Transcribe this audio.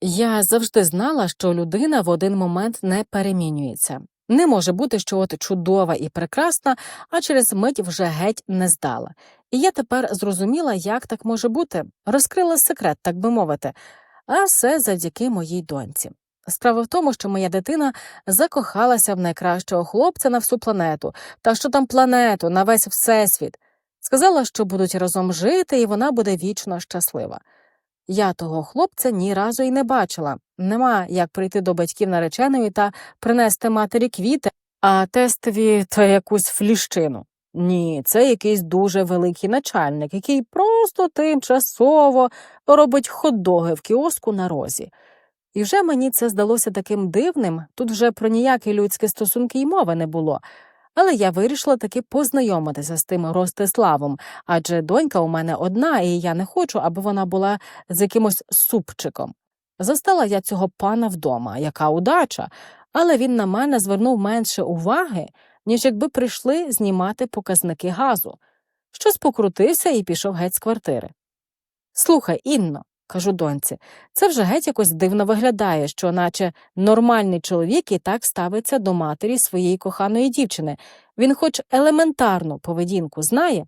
Я завжди знала, що людина в один момент не перемінюється. Не може бути, що от чудова і прекрасна, а через мить вже геть не здала. І я тепер зрозуміла, як так може бути, розкрила секрет, так би мовити, а все завдяки моїй доньці. Справа в тому, що моя дитина закохалася в найкращого хлопця на всю планету, та що там планету, на весь всесвіт. Сказала, що будуть разом жити, і вона буде вічно щаслива. Я того хлопця ні разу й не бачила. Нема як прийти до батьків нареченої та принести матері квіти, а тестові та якусь фліщину. Ні, це якийсь дуже великий начальник, який просто тимчасово робить хот-доги в кіоску на розі. І вже мені це здалося таким дивним, тут вже про ніякі людські стосунки й мови не було. Але я вирішила таки познайомитися з тим Ростиславом, адже донька у мене одна, і я не хочу, аби вона була з якимось супчиком. Застала я цього пана вдома, яка удача, але він на мене звернув менше уваги, ніж якби прийшли знімати показники газу. Щось покрутився і пішов геть з квартири. Слухай, Інно, кажу доньці, це вже геть якось дивно виглядає, що наче нормальний чоловік і так ставиться до матері своєї коханої дівчини. Він хоч елементарну поведінку знає.